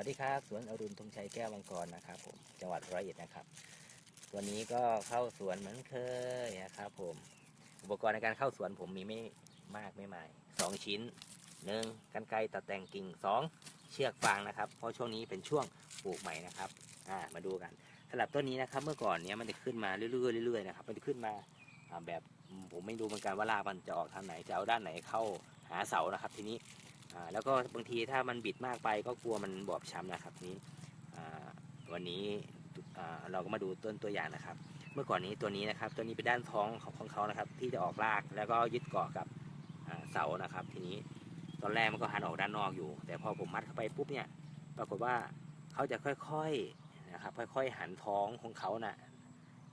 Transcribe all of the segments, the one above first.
วัสดีครับสวนอรุณธงชัยแก้วมังกรนะครับผมจังหวัดร้อยเอ็ดนะครับ วันนี้ก็เข้าสวนเหมือนเคยนะครับผมอุปกรณ์ในการเข้าสวนผมมีไม่มากไม่มายสองชิ้นหนึ่งกันไกรตัดแต่งกิ่งสองเชือกฟางนะครับ เพราะช่วงนี้เป็นช่วงปลูกใหม่นะครับอ่ามาดูกันสำหรับต้นนี้นะครับ เมื่อก่อนเนี้ยมันจะขึ้นมาเรื่อยๆเรื่อยๆนะครับมันจะขึ้นมาแบบผมไม่รู้เหมือนกันว่ารากมันจะออกทางไหนจะเอาด้านไหนเข้าหาเสานะครับ ทีนี้ แล้วก็บางทีถ้ามันบิดมากไปก็กลัวมันบอบช้ำนะครับนี้วันนี้เราก็มาดูต้นตัวอย่างนะครับ เมื่อก่อนนี้ตัวนี้นะครับ ตัวนี้เป็นด้านท้องของของเขานะครับ ที่จะออกรากแล้วก็ยึดเกาะกับเสานะครับ ทีนี้ตอนแรกมันก็หันออกด้านนอกอยู่ แต่พอผมมัดเข้าไปปุ๊บเนี่ยปรากฏว่าเขาจะค่อยๆนะครับ ค่อยๆหันท้องของเขาน่ะ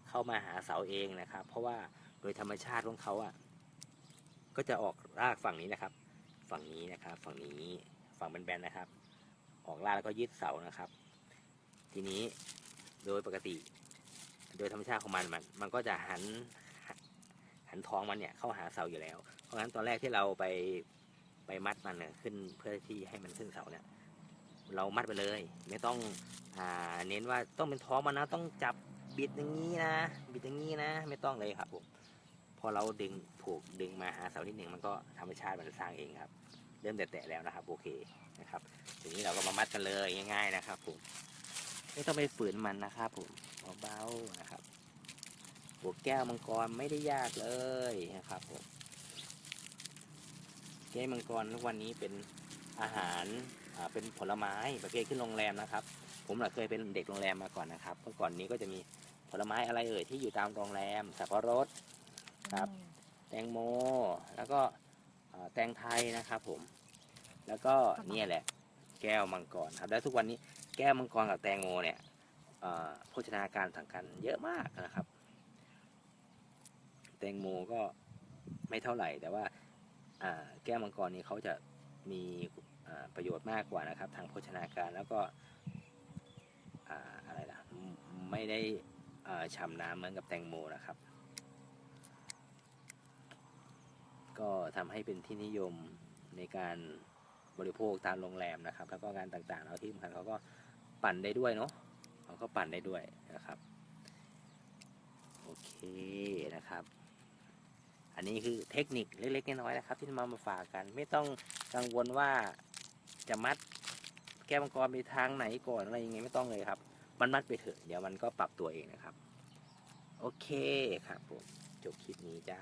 เข้ามาหาเสาเองนะครับ เพราะว่าโดยธรรมชาติของเขาอะก็จะออกรากฝั่งนี้นะครับ ฝั่งนี้นะครับ ฝั่งนี้ฝั่งแบนๆนะครับ ออกล่าแล้วก็ยึดเสานะครับ ทีนี้โดยปกติ โดยธรรมชาติของมันมัน มันก็จะหันหันท้องมันเนี่ยเข้าหาเสาอยู่แล้ว เพราะฉะนั้นตอนแรกที่เราไปไปมัดมันเนี่ยขึ้นเพื่อที่ให้มันขึ้นเสาเนี่ยเรามัดไปเลย ไม่ต้องอ่าเน้นว่าต้องเป็นท้องมันนะต้องจับบิดอย่างนี้นะ บิดอย่างนี้นะ ไม่ต้องเลยครับผม อเราดึงผูกดึงมาหาเสานิดหนึ่งมันก็ธรรมชาติมันสร้างเองครับ เริ่มแตะแล้วนะครับโอเคนะครับทีนี้เราก็มามัดกันเลยง่ายๆนะครับผมไม่ต้องไปฝืนมันนะครับผมเบาๆนะครับหัวแก้วมังกรไม่ได้ยากเลยนะครับผมแก้วมังกรทุกวันนี้เป็นอาหารเป็นผลไม้ประเภทขึ้นโรงแรมนะครับ ผมเคยเป็นเด็กโรงแรมมาก่อนนะครับเมื่อก่อนนี้ก็จะมีผลไม้อะไรเอ่ยที่อยู่ตามโรงแรมสับปะรด ครับแตงโมแล้วก็เอ่อแตงไทยนะครับผม แล้วก็เนี่ยแหละ แก้วมังกรครับ แล้วทุกวันนี้แก้วมังกรกับแตงโมเนี่ยเอ่อโภชนาการต่างกันเยอะมากนะครับ แตงโมก็ไม่เท่าไหร่ แต่ว่าอ่าแก้วมังกรนี่เขาจะมีอ่าประโยชน์มากกว่านะครับ ทางโภชนาการแล้วก็อ่าอะไรล่ะไม่ได้อ่าฉ่ำน้ำเหมือนกับแตงโมนะครับ ก็ทำให้เป็นที่นิยมในการบริโภคตามโรงแรมนะครับ แล้วก็งานต่างๆแล้วที่สำคัญเขาก็ปั่นได้ด้วยเนาะเขาก็ปั่นได้ด้วยนะครับโอเคนะครับ อันนี้คือเทคนิคเล็กๆน้อยๆนะครับ ที่มามาฝากกัน ไม่ต้องกังวลว่าจะมัดแก้วมังกรไปทางไหนก่อนอะไรยังไงไม่ต้องเลยครับ มันมัดไปเถอะเดี๋ยวมันก็ปรับตัวเองนะครับ โอเคครับผมจบคลิปนี้จ้า